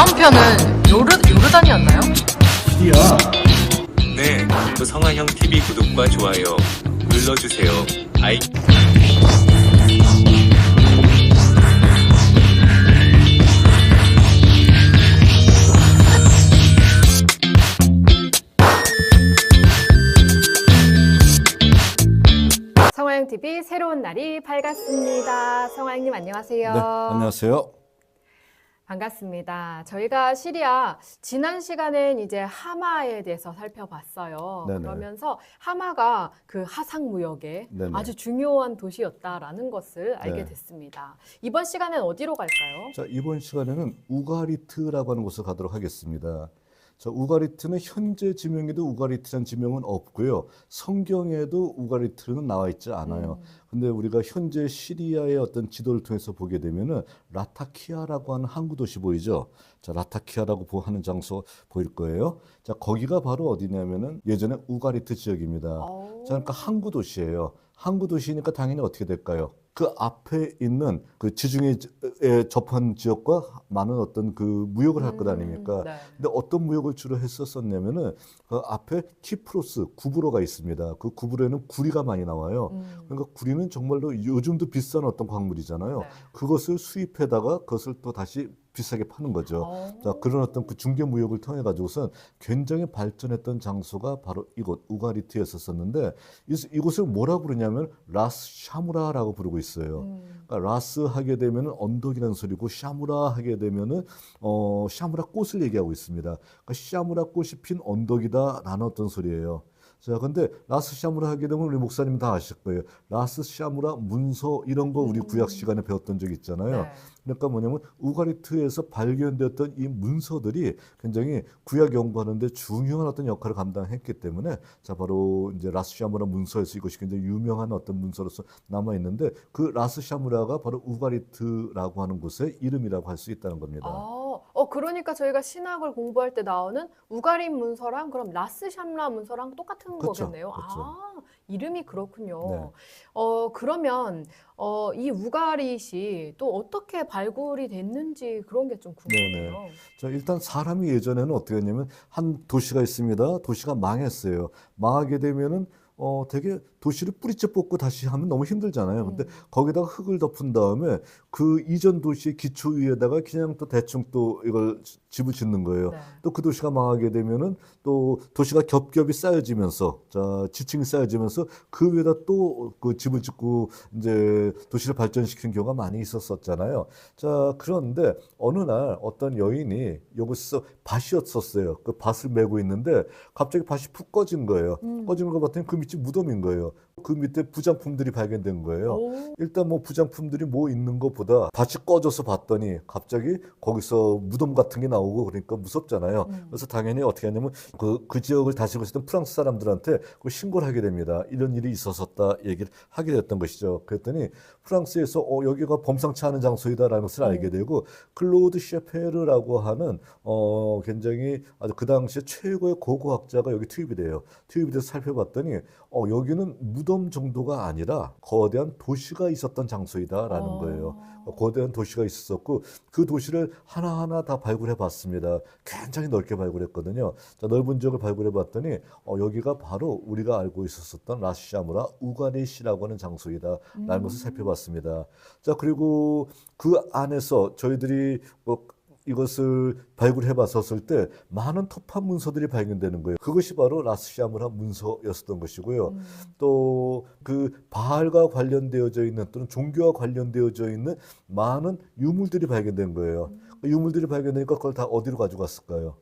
다음 편은 요르, 요르단이었나요? 드디어 네, 또 성화형 TV 구독과 좋아요 눌러주세요. 아이. 성화영 TV 새로운 날이 밝았습니다. 성화영님 안녕하세요. 네, 안녕하세요. 반갑습니다. 저희가 시리아 지난 시간엔 이제 하마에 대해서 살펴봤어요. 네네. 그러면서 하마가 그 하상 무역의 네네. 아주 중요한 도시였다라는 것을 알게 네. 됐습니다. 이번 시간엔 어디로 갈까요? 자, 이번 시간에는 우가리트라고 하는 곳을 가도록 하겠습니다. 자, 우가리트는 현재 지명에도 우가리트라는 지명은 없고요. 성경에도 우가리트는 나와 있지 않아요. 음. 근데 우리가 현재 시리아의 어떤 지도를 통해서 보게 되면은 라타키아라고 하는 항구 도시 보이죠? 자, 라타키아라고 보- 하는 장소 보일 거예요. 자, 거기가 바로 어디냐면은 예전에 우가리트 지역입니다. 어. 자, 그러니까 항구 도시예요. 항구 도시니까 당연히 어떻게 될까요? 그 앞에 있는 그 지중해 에 접한 지역과 많은 어떤 그 무역을 할 것 아닙니까? 음, 네. 근데 어떤 무역을 주로 했었었냐면은 그 앞에 키프로스 구브로가 있습니다. 그 구브로에는 구리가 많이 나와요. 음. 그러니까 구리는 정말로 요즘도 비싼 어떤 광물이잖아요. 네. 그것을 수입해다가 그것을 또 다시 비싸게 파는 거죠. 어. 자, 그런 어떤 그 중개 무역을 통해 가지고선 굉장히 발전했던 장소가 바로 이곳 우가리트였었는데 이- 이곳을 뭐라고 부르냐면 라스 샤무라라고 부르고 있어요. 음. 그러니까 라스 하게 되면은 언덕이라는 소리고 샤무라 하게 되면은 어 샤무라 꽃을 얘기하고 있습니다. 그러니까 샤무라 꽃이 핀 언덕이다라는 어떤 소리예요. 자, 근데 라스 샤무라 하게 되면 우리 목사님 다 아실 거예요. 라스 샤무라 문서 이런 거 우리 구약 시간에 배웠던 적 있잖아요. 네. 그러니까 뭐냐면 우가리트에서 발견되었던 이 문서들이 굉장히 구약 연구하는데 중요한 어떤 역할을 감당했기 때문에 자 바로 이제 라스 샤무라 문서에서 이것이 굉장히 유명한 어떤 문서로서 남아 있는데 그 라스 샤무라가 바로 우가리트라고 하는 곳의 이름이라고 할 수 있다는 겁니다. 아, 어, 그러니까 저희가 신학을 공부할 때 나오는 우가린 문서랑 그럼 라스 샴라 문서랑 똑같은 그쵸, 거겠네요. 그쵸. 아, 이름이 그렇군요. 네. 어, 그러면 어, 이 우가릿이 또 어떻게 발굴이 됐는지 그런 게 좀 궁금해요. 자, 일단 사람이 예전에는 어떻게 했냐면 한 도시가 있습니다. 도시가 망했어요. 망하게 되면은 어 되게 도시를 뿌리째 뽑고 다시 하면 너무 힘들잖아요. 근데 음. 거기다가 흙을 덮은 다음에 그 이전 도시의 기초 위에다가 그냥 또 대충 또 이걸 집을 짓는 거예요. 네. 또그 도시가 망하게 되면은 또 도시가 겹겹이 쌓여지면서 자 지층이 쌓여지면서 그 위에다 또 그 집을 짓고 이제 도시를 발전시킨 경우가 많이 있었었잖아요. 자 그런데 어느 날 어떤 여인이 여기서 밭이었었어요. 그 밭을 메고 있는데 갑자기 밭이 푹 꺼진 거예요. 음. 꺼진 거 봤더니 그 밑이 무덤인 거예요. 그 밑에 부장품들이 발견된 거예요. 오, 일단 뭐 부장품들이 뭐 있는 것보다 밭이 꺼져서 봤더니 갑자기 거기서 무덤 같은 게 나오고 그러니까 무섭잖아요. 음. 그래서 당연히 어떻게 하냐면 그, 그 지역을 다스리고 있었던 프랑스 사람들한테 그걸 신고를 하게 됩니다. 이런 일이 있었었다 얘기를 하게 됐던 것이죠. 그랬더니 프랑스에서 어, 여기가 범상치 않은 장소이다라는 것을 알게 음. 되고 클로드 셰페르라고 하는 어, 굉장히 아주 그 당시에 최고의 고고학자가 여기 투입이 돼요. 투입이 돼서 살펴봤더니 어, 여기는 무덤 정도가 아니라 거대한 도시가 있었던 장소이다라는 어. 거예요. 거대한 도시가 있었고 그 도시를 하나하나 다 발굴해 봤습니다. 굉장히 넓게 발굴했거든요. 자, 넓은 지역을 발굴해 봤더니 어, 여기가 바로 우리가 알고 있었었던 라시샤무라 우가네시라고 하는 장소이다라는 것을 살펴봤습니다. 자, 그리고 그 안에서 저희들이 뭐 이것을 발굴해 봤었을 때 많은 터파 문서들이 발견되는 거예요. 그것이 바로 라스샤무라 문서였었던 것이고요. 음. 또그 바알과 관련되어져 있는 또는 종교와 관련되어져 있는 많은 유물들이 발견된 거예요. 그 유물들이 발견되니까 그걸 다 어디로 가져갔을까요?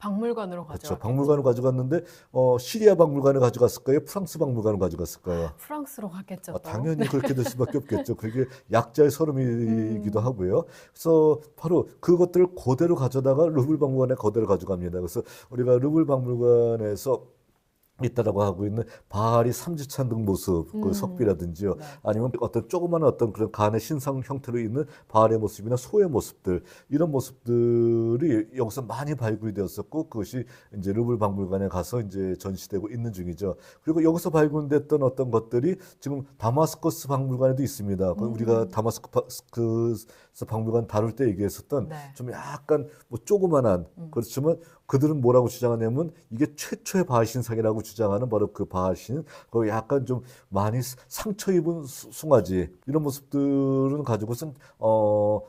박물관으로 그렇죠. 가져가. 박물관을 가져갔는데 어, 시리아 박물관을 가져갔을까요? 프랑스 박물관을 가져갔을까요? 프랑스로 갔겠죠. 어, 또. 당연히 그렇게 될 수밖에 없겠죠. 그게 약자의 서름이기도 음. 하고요. 그래서 바로 그것들을 그대로 가져다가 루블 박물관에 그대로 가져갑니다. 그래서 우리가 루블 박물관에서 있다라고 하고 있는 바알이 삼지찬 등 모습, 그 음. 석비라든지요. 네. 아니면 어떤 조그마한 어떤 그런 간의 신상 형태로 있는 바알의 모습이나 소의 모습들 이런 모습들이 여기서 많이 발굴이 되었었고 그것이 이제 루블 박물관에 가서 이제 전시되고 있는 중이죠. 그리고 여기서 발굴됐던 어떤 것들이 지금 다마스커스 박물관에도 있습니다. 그 음. 우리가 다마스커스 박물관 다룰 때 얘기했었던 네. 좀 약간 뭐 조그만한 음. 그렇지만 그들은 뭐라고 주장하냐면 이게 최초의 바알 신상이라고 주장하는 바로 그 바알 신. 그 약간 좀 많이 상처 입은 수- 숭아지 이런 모습들은 가지고선 어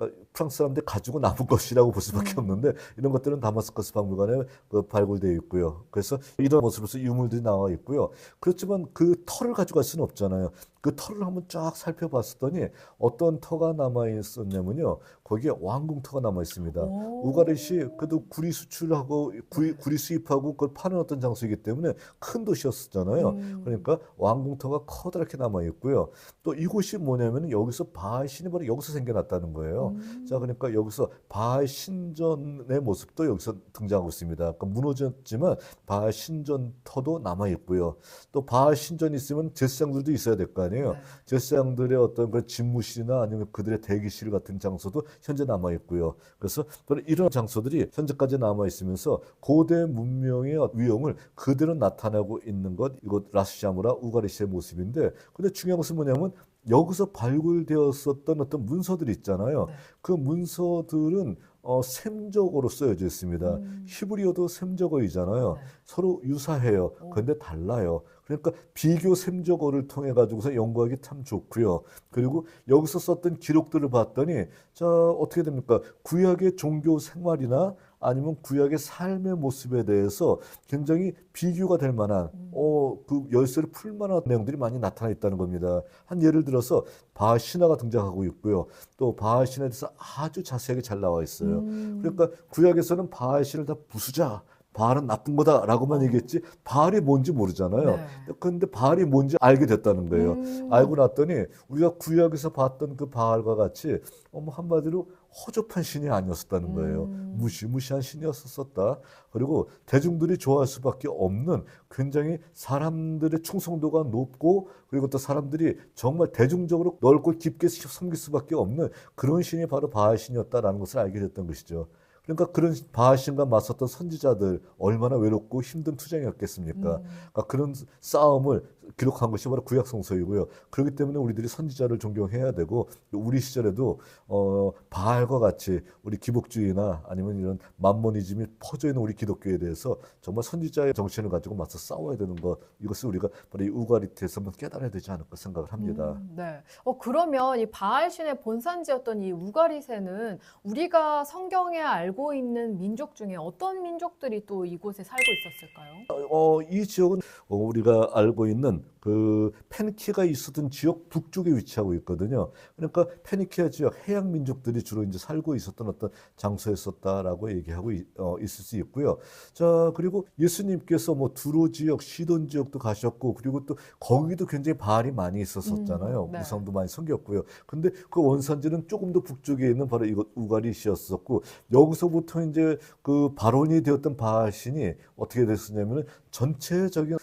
어, 프랑스 사람들 가지고 남은 것이라고 볼 수밖에 음. 없는데 이런 것들은 다마스커스 박물관에 그 발굴되어 있고요. 그래서 이런 모습으로서 유물들이 나와 있고요. 그렇지만 그 털을 가져갈 수는 없잖아요. 그 털을 한번 쫙 살펴봤더니 어떤 터가 남아 있었냐면요. 거기에 왕궁터가 남아 있습니다. 오. 우가렛이 그래도 구리 수출하고 구리, 구리 수입하고 그걸 파는 어떤 장소이기 때문에 큰 도시였었잖아요. 음. 그러니까 왕궁터가 커다랗게 남아 있고요. 또 이곳이 뭐냐면 여기서 바알 신이 바로 여기서 생겨났다는 거예요. 음. 자, 그러니까 여기서 바알 신전의 모습도 여기서 등장하고 있습니다. 그러니까 무너졌지만 바알 신전터도 남아 있고요. 또 바알 신전이 있으면 제사장들도 있어야 될 거 아니에요. 네. 제사장들의 어떤 그런 집무실이나 아니면 그들의 대기실 같은 장소도 현재 남아 있고요. 그래서 이런 장소들이 현재까지 남아 있으면서 고대 문명의 위용을 그대로 나타내고 있는 것 이곳 라스샤무라 우가리시의 모습인데 근데 중요한 것은 뭐냐면 여기서 발굴되었었던 어떤 문서들이 있잖아요. 네. 그 문서들은 어, 셈적어로 쓰여져 있습니다. 음. 히브리어도 셈적어이잖아요. 네. 서로 유사해요. 오. 그런데 달라요. 그러니까 비교 셈적어를 통해 가지고서 연구하기 참 좋고요. 그리고 여기서 썼던 기록들을 봤더니 자 어떻게 됩니까? 구약의 종교 생활이나 아니면 구약의 삶의 모습에 대해서 굉장히 비교가 될 만한 음. 어그 열쇠를 풀 만한 내용들이 많이 나타나 있다는 겁니다. 한 예를 들어서 바알 신화가 등장하고 있고요. 또 바알 신에 대해서 아주 자세하게 잘 나와 있어요. 음. 그러니까 구약에서는 바알 신을 다 부수자. 바알은 나쁜 거다라고만 어. 얘기했지 바알이 뭔지 모르잖아요. 네. 그런데 바알이 뭔지 알게 됐다는 거예요. 음. 알고 났더니 우리가 구약에서 봤던 그 바알과 같이 어머 한마디로 허접한 신이 아니었었다는 거예요. 음. 무시무시한 신이었었다. 그리고 대중들이 좋아할 수밖에 없는 굉장히 사람들의 충성도가 높고 그리고 또 사람들이 정말 대중적으로 넓고 깊게 섬길 수밖에 없는 그런 신이 바로 바알 신이었다라는 것을 알게 됐던 것이죠. 그러니까 그런 바알 신과 맞섰던 선지자들 얼마나 외롭고 힘든 투쟁이었겠습니까? 음. 그러니까 그런 싸움을 기록한 것이 바로 구약 성서이고요. 그렇기 때문에 우리들이 선지자를 존경해야 되고 우리 시절에도 어 바알과 같이 우리 기복주의나 아니면 이런 만모니즘이 퍼져 있는 우리 기독교에 대해서 정말 선지자의 정신을 가지고 맞서 싸워야 되는 것 이것을 우리가 바로 이 우가리트에서 한번 깨달아야 되지 않을까 생각을 합니다. 음, 네. 어, 그러면 이 바알 신의 본산지였던 이 우가리세는 우리가 성경에 알고 있는 민족 중에 어떤 민족들이 또 이곳에 살고 있었을까요? 어, 이 지역은 어, 우리가 알고 있는 그 페니키가 있었던 지역 북쪽에 위치하고 있거든요. 그러니까 페니키아 지역 해양 민족들이 주로 이제 살고 있었던 어떤 장소였었다라고 얘기하고 있, 어, 있을 수 있고요. 자 그리고 예수님께서 뭐 두로 지역, 시돈 지역도 가셨고 그리고 또 거기도 굉장히 바알이 많이 있었었잖아요. 음, 네. 우상도 많이 섬겼고요. 근데 그 원산지는 조금 더 북쪽에 있는 바로 이곳 우가리시였었고 여기서부터 이제 그 발원이 되었던 바알 신이 어떻게 됐었냐면은 전체적인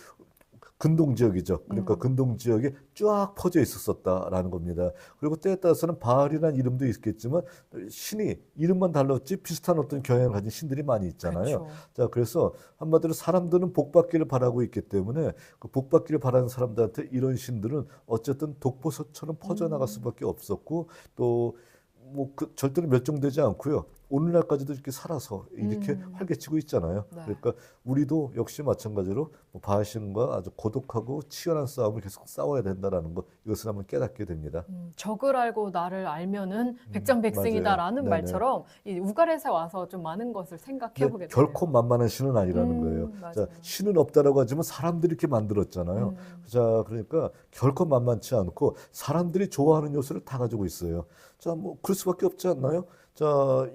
근동 지역이죠. 그러니까 음. 근동 지역에 쫙 퍼져 있었었다라는 겁니다. 그리고 때에 따라서는 바알이라는 이름도 있겠지만 신이 이름만 달랐지 비슷한 어떤 경향을 가진 신들이 많이 있잖아요. 그렇죠. 자, 그래서 한마디로 사람들은 복 받기를 바라고 있기 때문에 그 복 받기를 바라는 사람들한테 이런 신들은 어쨌든 독보섯처럼 퍼져나갈 음. 수밖에 없었고 또 뭐그 절대로 멸종되지 않고요. 오늘날까지도 이렇게 살아서 이렇게 음. 활개치고 있잖아요. 네. 그러니까 우리도 역시 마찬가지로 뭐 바알신과 아주 고독하고 치열한 싸움을 계속 싸워야 된다라는 것 이것을 한번 깨닫게 됩니다. 음, 적을 알고 나를 알면은 백전백승이다라는 음. 말처럼 이 우가렛에 와서 좀 많은 것을 생각해 근데 보게 되네요. 결코 만만한 신은 아니라는 음, 거예요. 맞아요. 자, 신은 없다라고 하지만 사람들이 이렇게 만들었잖아요. 음. 자, 그러니까 결코 만만치 않고 사람들이 좋아하는 요소를 다 가지고 있어요. 자, 뭐 그럴 수밖에 없지 않나요? 자,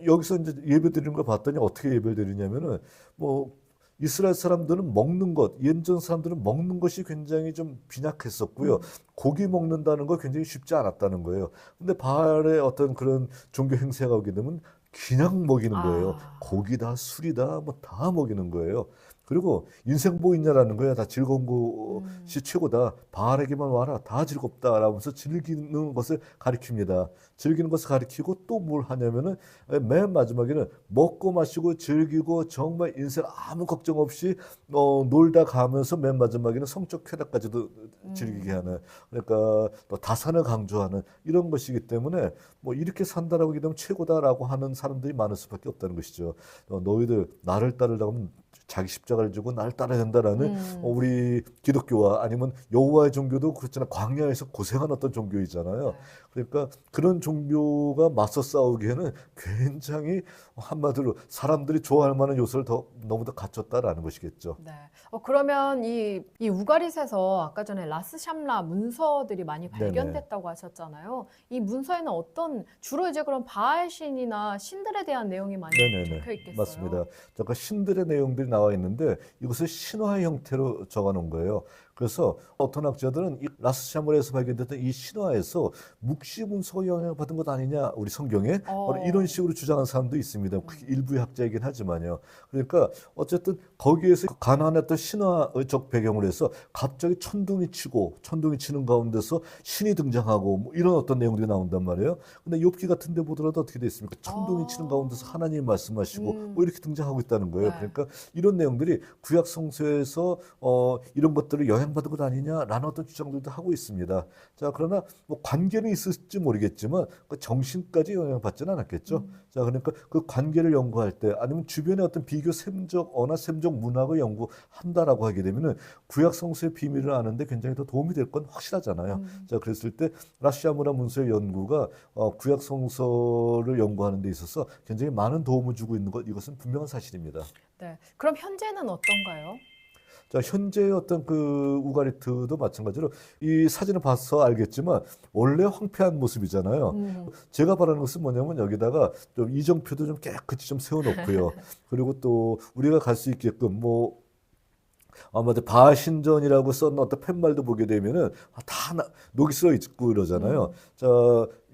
여기서 이제 예배 드리는 걸 봤더니 어떻게 예배를 드리냐면은 뭐 이스라엘 사람들은 먹는 것, 예전 사람들은 먹는 것이 굉장히 좀 빈약했었고요. 음. 고기 먹는다는 거 굉장히 쉽지 않았다는 거예요. 근데 바알의 어떤 그런 종교 행세가 오게 되면 그냥 먹이는 거예요. 아. 고기다, 술이다, 뭐 다 먹이는 거예요. 그리고 인생 뭐 있냐라는 거야. 다 즐거운 음. 것이 최고다. 바알에게만 와라. 다 즐겁다 라면서 즐기는 것을 가리킵니다. 즐기는 것을 가리키고 또 뭘 하냐면은 맨 마지막에는 먹고 마시고 즐기고 정말 인생 아무 걱정 없이 어, 놀다 가면서 맨 마지막에는 성적 쾌락까지도 즐기게 하는 그러니까 또 다산을 강조하는 이런 것이기 때문에 뭐 이렇게 산다라고 하게 되면 최고다라고 하는 사람들이 많을 수밖에 없다는 것이죠. 어, 너희들 나를 따르려면 자기 십자가를 지고 나를 따라야 된다라는 음. 어, 우리 기독교와 아니면 여호와의 종교도 그렇잖아 광야에서 고생한 어떤 종교이잖아요. 네. 그러니까 그런 종교가 맞서 싸우기에는 굉장히 한마디로 사람들이 좋아할 만한 요소를 더 너무 더 갖췄다라는 것이겠죠. 네. 어, 그러면 이, 이 우가릿에서 아까 전에 라스샴라 문서들이 많이 네네. 발견됐다고 하셨잖아요. 이 문서에는 어떤 주로 이제 그런 바알 신이나 신들에 대한 내용이 많이 적혀 있겠어요. 맞습니다. 잠깐 신들의 내용들 이 나와 있는데 이것을 신화 형태로 적어 놓은 거예요. 그래서 어떤 학자들은 이 라스샤물에서 발견됐던 이 신화에서 묵시 문서가 영향을 받은 것 아니냐 우리 성경에 어. 바로 이런 식으로 주장하는 사람도 있습니다. 그게 일부의 학자이긴 하지만요. 그러니까 어쨌든 거기에서 그 가난했던 신화적 배경으로 해서 갑자기 천둥이 치고 천둥이 치는 가운데서 신이 등장하고 뭐 이런 어떤 내용들이 나온단 말이에요. 근데 욥기 같은 데 보더라도 어떻게 돼 있습니까? 천둥이 아. 치는 가운데서 하나님이 말씀하시고 음. 뭐 이렇게 등장하고 있다는 거예요. 네. 그러니까 이런 내용들이 구약 성서에서 어 이런 것들을 영향 받은 것 아니냐라는 어떤 주장들도 하고 있습니다. 자, 그러나 뭐 관계는 있을지 모르겠지만 그 정신까지 영향받지는 않았겠죠. 음. 자, 그러니까 그 관계를 연구할 때 아니면 주변의 어떤 비교 셈적 언어 셈적 문학을 연구한다라고 하게 되면은 구약 성서의 비밀을 아는데 굉장히 더 도움이 될 건 확실하잖아요. 음. 자, 그랬을 때 라시아무라 문서의 연구가 어, 구약 성서를 연구하는 데 있어서 굉장히 많은 도움을 주고 있는 것 이것은 분명한 사실입니다. 네. 그럼 현재는 어떤가요? 자, 현재의 어떤 그 우가리트도 마찬가지로 이 사진을 봐서 알겠지만 원래 황폐한 모습이잖아요. 음. 제가 바라는 것은 뭐냐면 여기다가 좀 이정표도 좀 깨끗이 좀 세워놓고요. 그리고 또 우리가 갈 수 있게끔 뭐 아마도 바신전이라고 썼는 어떤 팻말도 보게 되면은 다 나- 녹이 슬어 있고 이러잖아요. 자,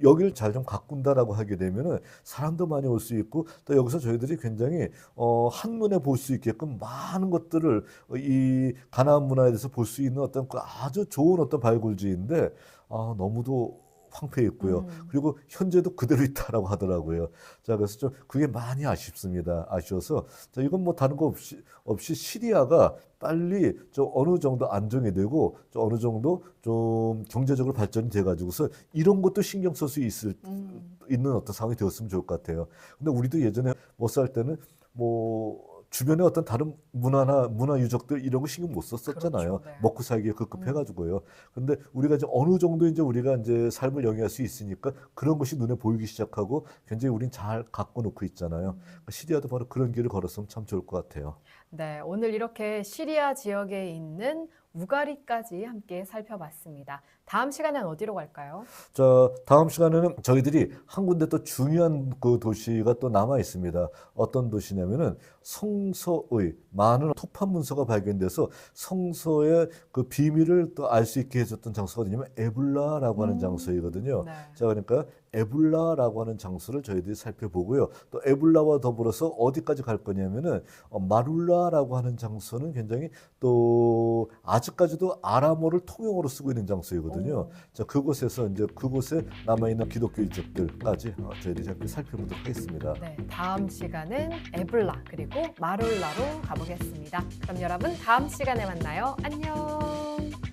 여기를 잘 좀 가꾼다라고 하게 되면은 사람도 많이 올 수 있고 또 여기서 저희들이 굉장히 어, 한눈에 볼 수 있게끔 많은 것들을 이 가나안 문화에 대해서 볼 수 있는 어떤 그 아주 좋은 어떤 발굴지인데 아, 너무도 황폐해 있고요. 음. 그리고 현재도 그대로 있다라고 하더라고요. 자, 그래서 좀 그게 많이 아쉽습니다. 아쉬워서 자, 이건 뭐 다른 거 없이 없이 시리아가 빨리 좀 어느 정도 안정이 되고 좀 어느 정도 좀 경제적으로 발전이 돼 가지고서 이런 것도 신경 쓸 수 있을 음. 있는 어떤 상황이 되었으면 좋을 것 같아요. 근데 우리도 예전에 못 살 때는 뭐 주변에 어떤 다른 문화나 문화 유적들 이런 거 신경 못 썼었잖아요. 그렇죠, 네. 먹고 살기에 급급해가지고요. 근데 우리가 이제 어느 정도 이제 우리가 이제 삶을 영위할 수 있으니까 그런 것이 눈에 보이기 시작하고 굉장히 우린 잘 갖고 놓고 있잖아요. 그러니까 시리아도 바로 그런 길을 걸었으면 참 좋을 것 같아요. 네, 오늘 이렇게 시리아 지역에 있는 우가리까지 함께 살펴봤습니다. 다음 시간엔 어디로 갈까요? 자, 다음 시간에는 저희들이 한 군데 또 중요한 그 도시가 또 남아 있습니다. 어떤 도시냐면은 성서의 많은 토판 문서가 발견돼서 성서의 그 비밀을 또 알 수 있게 해줬던 장소가 어디냐면 에블라라고 하는 음. 장소이거든요. 네. 자, 그러니까 에블라라고 하는 장소를 저희들이 살펴보고요. 또 에블라와 더불어서 어디까지 갈 거냐면은 어, 마룰라라고 하는 장소는 굉장히 또 아직까지도 아람어를 통용어로 쓰고 있는 장소이거든요. 오. 자, 그곳에서 이제 그곳에 남아 있는 기독교 유적들까지 어, 저희들이 함께 살펴보도록 하겠습니다. 네, 다음 시간은 에블라 그리고 마룰라로 가보겠습니다. 그럼 여러분 다음 시간에 만나요. 안녕.